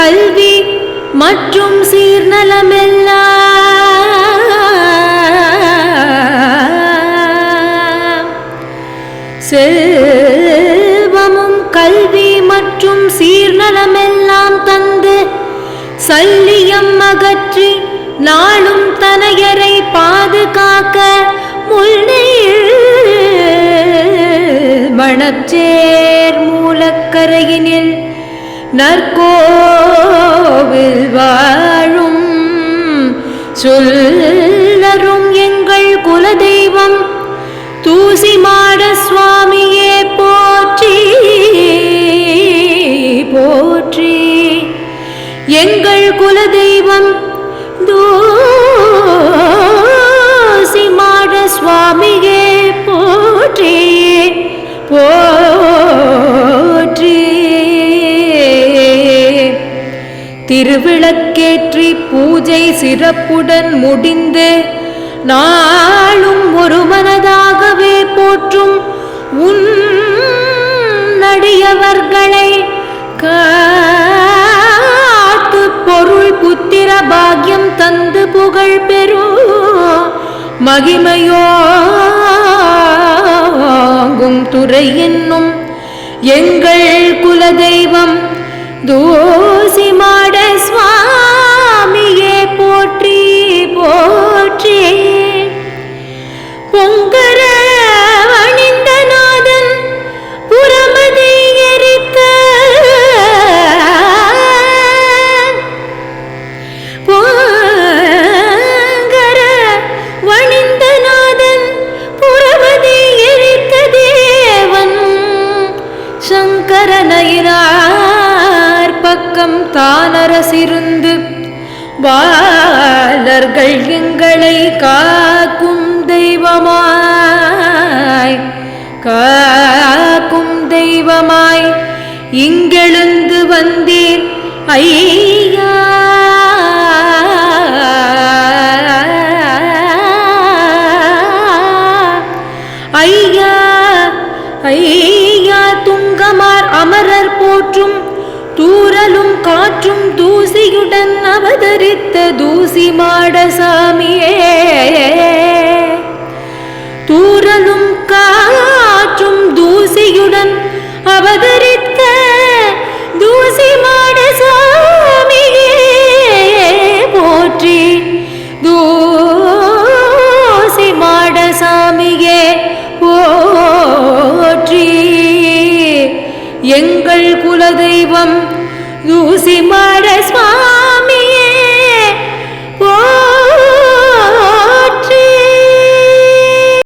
கல்வி மற்றும் சீர்நலமெல்லாம். செல்வமும் கல்வி மற்றும் சீர்நலமெல்லாம் தந்து சல்லியம் அகற்றி நாளும் தனையரை பாதுகாக்க முல்லையில் மணச்சேர் மூலக்கரையினில் நற்கோ கோவில் வாழும் சொல்லரும் எங்கள் குலதெய்வம். தூசி மாட சுவாமியே போற்றி போற்றி. எங்கள் குலதெய்வம் தூசி மாட சுவாமியே போற்றி. திருவிளக்கேற்றி பூஜை சிறப்புடன் முடிந்து நாளும் ஒரு மனதாகவே போற்றும் உன் நடியவர்களை காத்து பொருள் புத்திர பாக்கியம் தந்து புகழ் பெறும் மகிமையோங்கும் துறை என்னும் எங்கள் குலதெய்வம் தூசி மாட சுவாமியே போற்றி போற்றி. பொங்கர அணிந்த நாதன் புறமதை எரித்த பொங்கர வணிந்த நாதன் புறமதி எரித்த தேவன். சங்கரநயினார் பக்கம் தானரசிருந்து வாழர்கள் எங்களை காக்கும் தெய்வமாய் காக்கும் தெய்வமாய் இங்கெழுந்து வந்தீர் ஐயா. ஐயா ஐயா துங்கமார் அமரர் போற்றும் மாற்றும் தூசியுடன் அவதரித்த தூசி மாடசாமியே. தூரலும் காற்றும் தூசியுடன் அவதரி